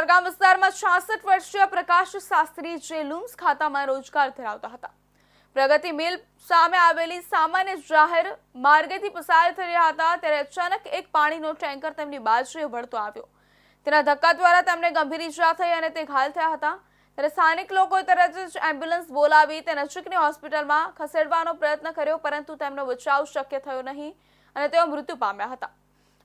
કતારગામ વિસ્તારમાં છાસઠ વર્ષીય પ્રકાશ શાસ્ત્રી જે લુમ્સ ખાતામાં રોજગાર ધરાવતા હતા. પ્રગતિ મિલ સામે આવેલી સામાન્ય જાહેર માર્ગેથી પસાર થઈ રહ્યા હતા, ત્યારે અચાનક એક પાણીનો ટેન્કર તેમની બાજુએ વળતો આવ્યો. તેના ધક્કા દ્વારા તેમને ગંભીર ઈજા થઈ અને તે ઘાયલ થયા હતા. ત્યારે સ્થાનિક લોકોએ તરત જ એમ્બ્યુલન્સ બોલાવી તે નજીકની હોસ્પિટલમાં ખસેડવાનો પ્રયત્ન કર્યો, પરંતુ તેમનો બચાવ શક્ય થયો નહીં અને તેઓ મૃત્યુ પામ્યા હતા.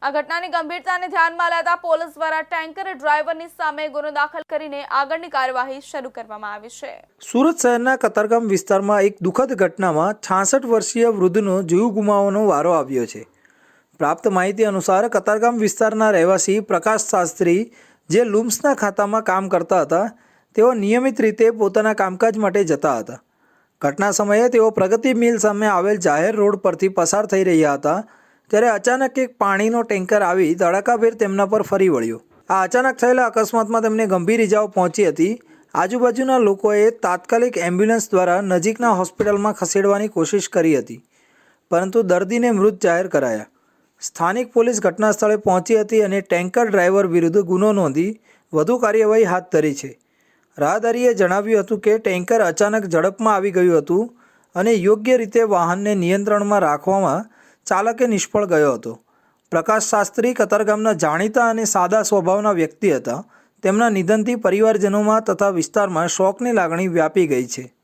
આ ઘટનાની ગંભીરતાને ધ્યાનમાં લેતા પોલીસ દ્વારા ટેન્કર ડ્રાઈવરની સામે ગુનો દાખલ કરીને આગળની કાર્યવાહી શરૂ કરવામાં આવી છે. સુરત શહેરના કતારગામ વિસ્તારમાં એક દુઃખદ ઘટનામાં છાસઠ વર્ષીય વૃદ્ધનો જીવ ગુમાવવાનો વારો આવ્યો છે. પ્રાપ્ત માહિતી અનુસાર કતારગામ વિસ્તારના રહેવાસી પ્રકાશ શાસ્ત્રી જે લુમ્સના ખાતામાં કામ કરતા હતા, તેઓ નિયમિત રીતે પોતાના કામકાજ માટે જતા હતા. ઘટના સમયે તેઓ પ્રગતિ મિલ સામે આવેલ જાહેર રોડ પરથી પસાર થઈ રહ્યા હતા ત્યારે અચાનક એક પાણીનો ટેન્કર આવી ધડાકાભેર તેમના પર ફરી વળ્યો. આ અચાનક થયેલા અકસ્માતમાં તેમને ગંભીર ઇજાઓ પહોંચી હતી. આજુબાજુના લોકોએ તાત્કાલિક એમ્બ્યુલન્સ દ્વારા નજીકના હોસ્પિટલમાં ખસેડવાની કોશિશ કરી હતી, પરંતુ દર્દીને મૃત જાહેર કરાયા. સ્થાનિક પોલીસ ઘટના સ્થળે પહોંચી હતી અને ટેન્કર ડ્રાઈવર વિરુદ્ધ ગુનો નોંધી વધુ કાર્યવાહી હાથ ધરી છે. રાહદારીએ જણાવ્યું હતું કે ટેન્કર અચાનક ઝડપમાં આવી ગયું હતું અને યોગ્ય રીતે વાહનને નિયંત્રણમાં રાખવામાં ચાલકે નિષ્ફળ ગયો હતો. પ્રકાશ શાસ્ત્રી કતારગામના જાણીતા અને સાદા સ્વભાવના વ્યક્તિ હતા. તેમના નિધનથી પરિવારજનોમાં તથા વિસ્તારમાં શોકની લાગણી વ્યાપી ગઈ છે.